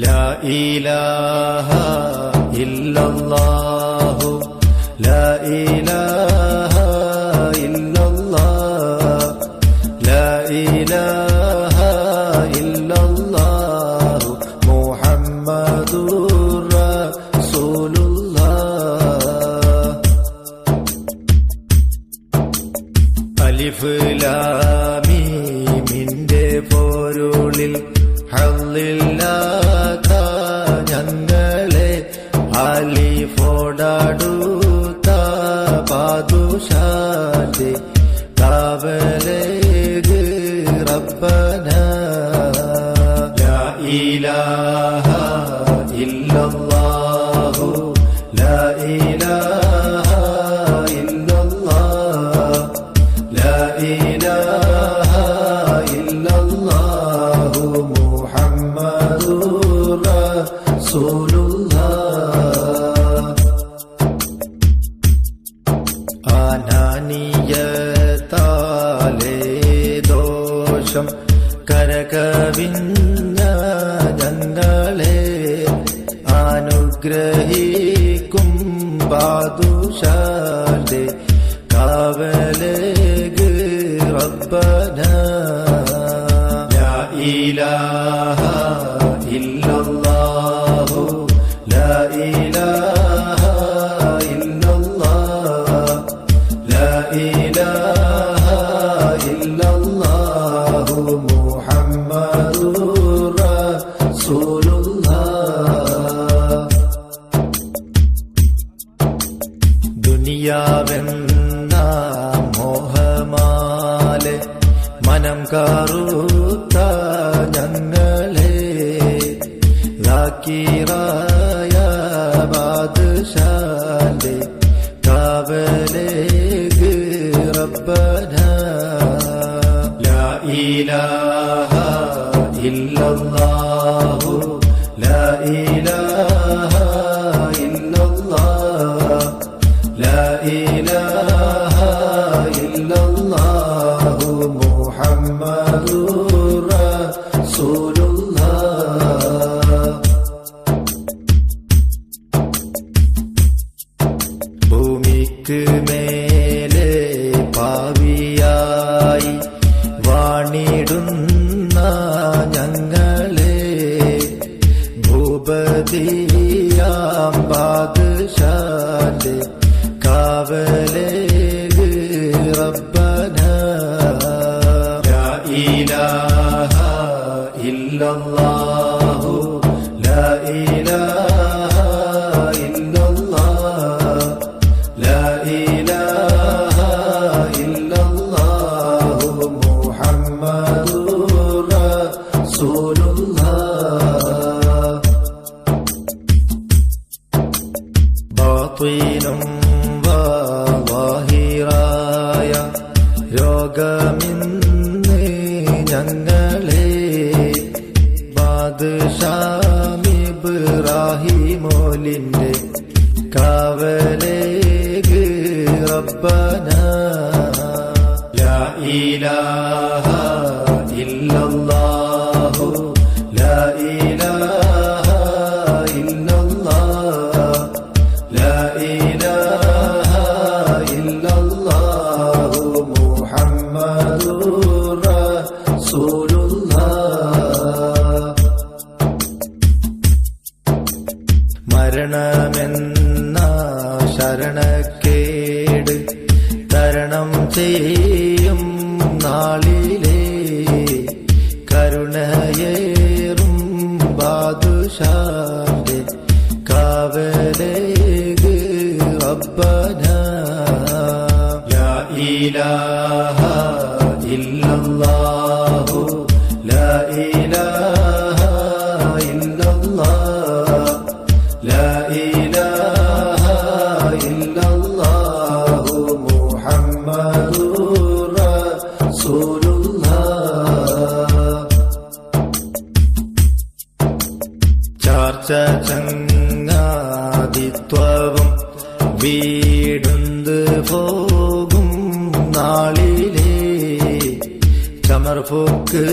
لا إله إلا الله لا إله إلا الله لا إله إلا الله محمد رسول الله അലിഫ് ലാമീമിന്റെ പോരുളിൽ ഹള്ളില്ലാത്ത ഞങ്ങളെ അലിഫോടാടുത്ത പാതുഷാന്റെ കാവലേഗ് റബ്ബന. ലാ ഇലാഹ ഇല്ലല്ലാഹു ലാ ഇല്ലല്ലാഹ് ബാദുഷാന്റെ കാവലേഗ് റബ്ബന ലാ ഇലാഹ ഇല്ലല്ലാഹു ലാ ഇലാഹ ദുനിയാവെന്ന മോഹമാലെ മനം കറുത്ത ഞങ്ങളെ ലാക്കിറായ ബാദുശാലെ കാവലെ റബ്ബന. ലാ ഇലാഹ ഇല്ലല്ലാഹു إله إلا الله محمد رسول الله ഭൂമിക്ക് മേലെ പാവിയായി വാണിടുന്ന ഞങ്ങളെ ഭൂപതിയാം ബാദശാന്റെ കാവലേഗ് റബ്ബന ലാ ഇലാഹ ഇല്ലല്ലാഹു ലാ ഇലാഹ ഇല്ലല്ലാഹ് മുഹമ്മദുർ റസൂലുള്ളാഹ്. അവലേക്ക് റബ്ബന. ലാ ഇലാഹ ഇല്ലല്ലാഹു. ലാ ഇലാഹ ഇല്ലല്ലാഹ. ലാ ഇലാഹ ഇല്ലല്ലാഹു. മുഹമ്മദുർ റസൂലുള്ളാഹ്. മരണമെന്ന ശരണക്കേട് തരണം ചെയ്യും നാളിലേ. കരുണയേറും ബാദുഷാന്റെ കാവലേഗ് അപ്പന. ലാ വീടുന്ന് പോകും നാളിലേ. ചമർഫുക്ക്